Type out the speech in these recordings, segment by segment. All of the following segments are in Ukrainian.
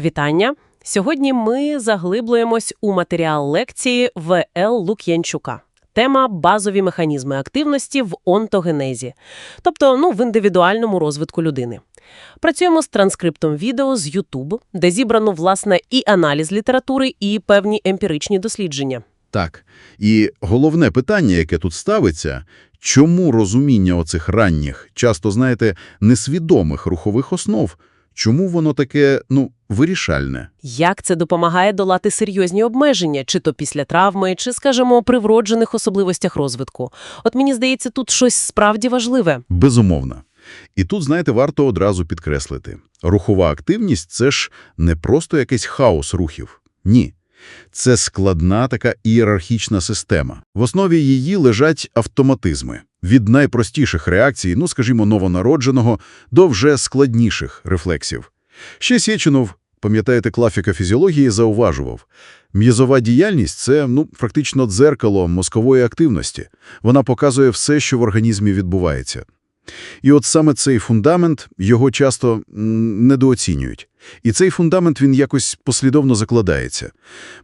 Вітання! Сьогодні ми заглиблюємось у матеріал лекції В.Л. Лук'янчука. Тема базові механізми активності в онтогенезі, тобто ну, в індивідуальному розвитку людини. Працюємо з транскриптом відео з YouTube, де зібрано, власне, і аналіз літератури, і певні емпіричні дослідження. Так. І головне питання, яке тут ставиться, чому розуміння оцих ранніх, часто, знаєте, несвідомих рухових основ, чому воно таке, ну, вирішальне? Як це допомагає долати серйозні обмеження, чи то після травми, чи, скажімо, при вроджених особливостях розвитку? От мені здається, тут щось справді важливе. Безумовно. І тут, знаєте, варто одразу підкреслити. Рухова активність – це ж не просто якийсь хаос рухів. Ні. Це складна така ієрархічна система. В основі її лежать автоматизми. Від найпростіших реакцій, ну, скажімо, новонародженого, до вже складніших рефлексів. Ще Сєчинов, пам'ятаєте, клафіка фізіології, зауважував. М'язова діяльність – це, ну, практично дзеркало мозкової активності. Вона показує все, що в організмі відбувається. І от саме цей фундамент, його часто недооцінюють. І цей фундамент, він якось послідовно закладається.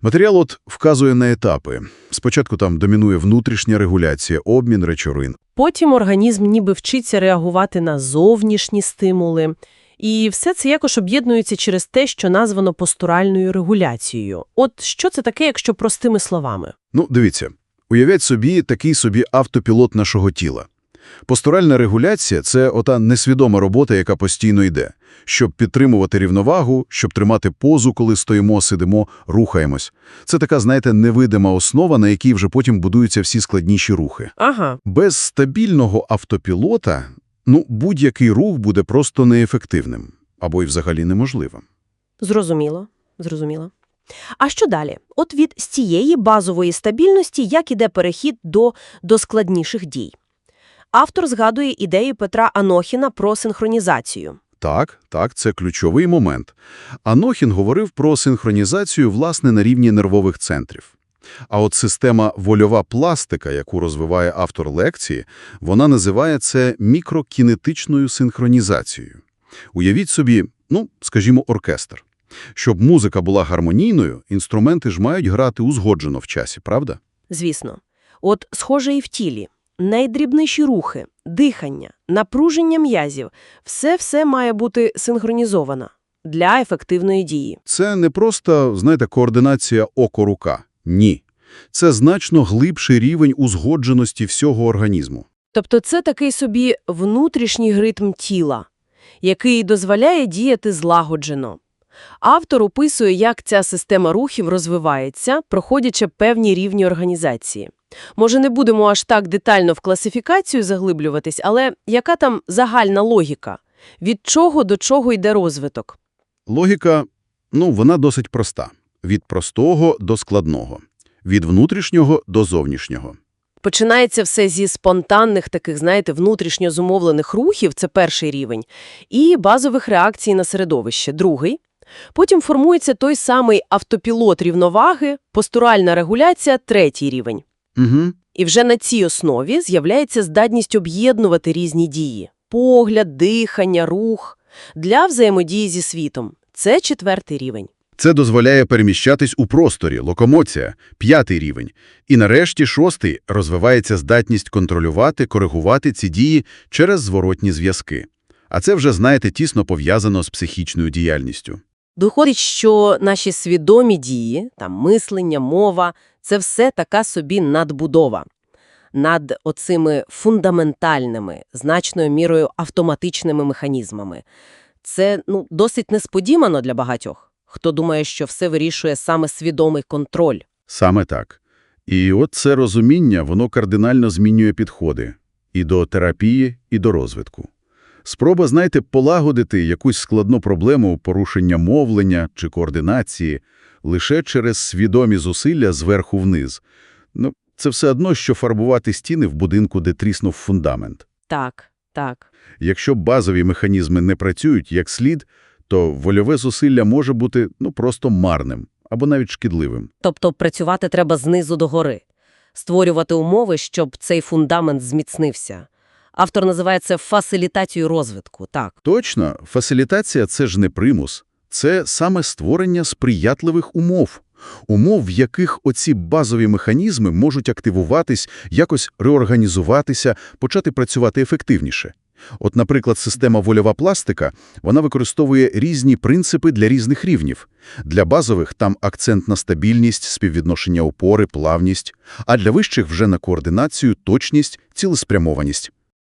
Матеріал от вказує на етапи. Спочатку там домінує внутрішня регуляція, обмін речовин. Потім організм ніби вчиться реагувати на зовнішні стимули. І все це якось об'єднується через те, що названо постуральною регуляцією. От що це таке, якщо простими словами? Ну, дивіться, уявіть собі такий собі автопілот нашого тіла. Постуральна регуляція – це ота несвідома робота, яка постійно йде. Щоб підтримувати рівновагу, щоб тримати позу, коли стоїмо, сидимо, рухаємось. Це така, знаєте, невидима основа, на якій вже потім будуються всі складніші рухи. Ага, Без стабільного автопілота, ну, будь-який рух буде просто неефективним або й взагалі неможливим. зрозуміло, зрозуміло. А що далі? От від з цієї базової стабільності як іде перехід до, до складніших дій? Автор згадує ідеї Петра Анохіна про синхронізацію. Так, так, це ключовий момент. Анохін говорив про синхронізацію, власне, на рівні нервових центрів. А от система вольова пластика, яку розвиває автор лекції, вона називає це мікрокінетичною синхронізацією. Уявіть собі, ну, скажімо, оркестр. Щоб музика була гармонійною, інструменти ж мають грати узгоджено в часі, правда? Звісно. От схоже і в тілі. Найдрібніші рухи, дихання, напруження м'язів – все-все має бути синхронізовано для ефективної дії. Це не просто, знаєте, координація око-рука. Ні. Це значно глибший рівень узгодженості всього організму. Тобто це такий собі внутрішній ритм тіла, який дозволяє діяти злагоджено. Автор описує, як ця система рухів розвивається, проходячи певні рівні організації. Може, не будемо аж так детально в класифікацію заглиблюватись, але яка там загальна логіка? Від чого до чого йде розвиток? Логіка, ну, вона досить проста. Від простого до складного. Від внутрішнього до зовнішнього. Починається все зі спонтанних таких, знаєте, внутрішньо зумовлених рухів, це перший рівень, і базових реакцій на середовище, другий. Потім формується той самий автопілот рівноваги, постуральна регуляція, третій рівень. Угу. І вже на цій основі з'являється здатність об'єднувати різні дії – погляд, дихання, рух – для взаємодії зі світом. Це четвертий рівень. Це дозволяє переміщатись у просторі, локомоція, п'ятий рівень. І нарешті шостий розвивається здатність контролювати, коригувати ці дії через зворотні зв'язки. А це вже, знаєте, тісно пов'язано з психічною діяльністю. Доходить, що наші свідомі дії, там мислення, мова – це все така собі надбудова. Над оцими фундаментальними, значною мірою автоматичними механізмами. Це ну, досить несподівано для багатьох, хто думає, що все вирішує саме свідомий контроль. Саме так. І от це розуміння, воно кардинально змінює підходи і до терапії, і до розвитку. Спроба, знаєте, полагодити якусь складну проблему порушення мовлення чи координації лише через свідомі зусилля зверху вниз. Ну, це все одно, що фарбувати стіни в будинку, де тріснув фундамент. Так, так. Якщо базові механізми не працюють як слід, то вольове зусилля може бути ну, просто марним або навіть шкідливим. Тобто працювати треба знизу до гори, створювати умови, щоб цей фундамент зміцнився. Автор називає це фасилітацією розвитку, так. Точно, фасилітація – це ж не примус. це саме створення сприятливих умов. Умов, в яких оці базові механізми можуть активуватись, якось реорганізуватися, почати працювати ефективніше. От, наприклад, система вольова пластика, вона використовує різні принципи для різних рівнів. Для базових там акцент на стабільність, співвідношення опори, плавність, а для вищих вже на координацію, точність, цілеспрямованість.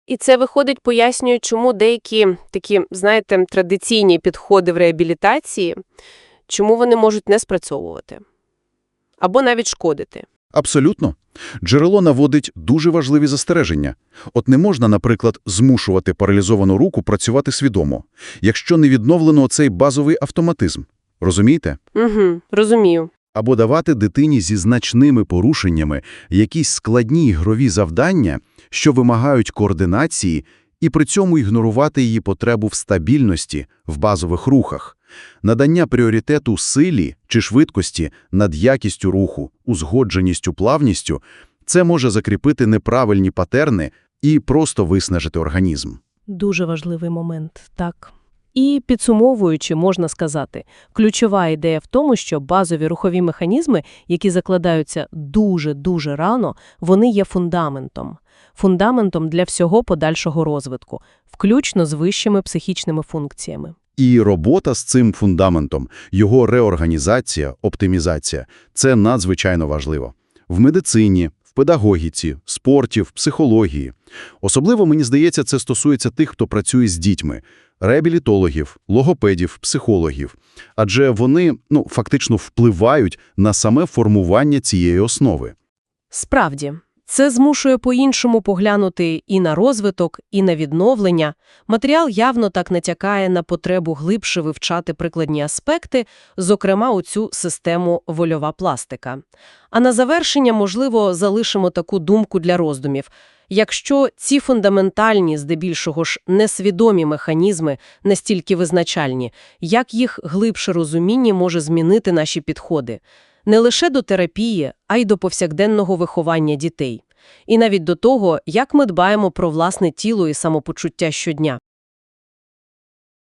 І це, виходить, пояснює, чому деякі такі, знаєте, традиційні підходи в реабілітації, чому вони можуть не спрацьовувати. Або навіть шкодити. Абсолютно. Джерело наводить дуже важливі застереження. От не можна, наприклад, змушувати паралізовану руку працювати свідомо, якщо не відновлено цей базовий автоматизм. Розумієте? Угу, розумію. Або давати дитині зі значними порушеннями якісь складні ігрові завдання, що вимагають координації, і при цьому ігнорувати її потребу в стабільності, в базових рухах. Надання пріоритету силі чи швидкості над якістю руху, узгодженістю, плавністю – це може закріпити неправильні патерни і просто виснажити організм. Дуже важливий момент, так. І підсумовуючи, можна сказати, ключова ідея в тому, що базові рухові механізми, які закладаються дуже-дуже рано, вони є фундаментом. Фундаментом для всього подальшого розвитку, включно з вищими психічними функціями. І робота з цим фундаментом, його реорганізація, оптимізація – це надзвичайно важливо. В медицині, в педагогіці, спорті, в психології. Особливо, мені здається, це стосується тих, хто працює з дітьми – реабілітологів, логопедів, психологів. Адже вони, ну, фактично впливають на саме формування цієї основи. Справді, це змушує по-іншому поглянути і на розвиток, і на відновлення. Матеріал явно так натякає на потребу глибше вивчати прикладні аспекти, зокрема у цю систему вольова пластика. А на завершення, можливо, залишимо таку думку для роздумів. Якщо ці фундаментальні, здебільшого ж несвідомі механізми настільки визначальні, як їх глибше розуміння може змінити наші підходи? Не лише до терапії, а й до повсякденного виховання дітей. І навіть до того, як ми дбаємо про власне тіло і самопочуття щодня.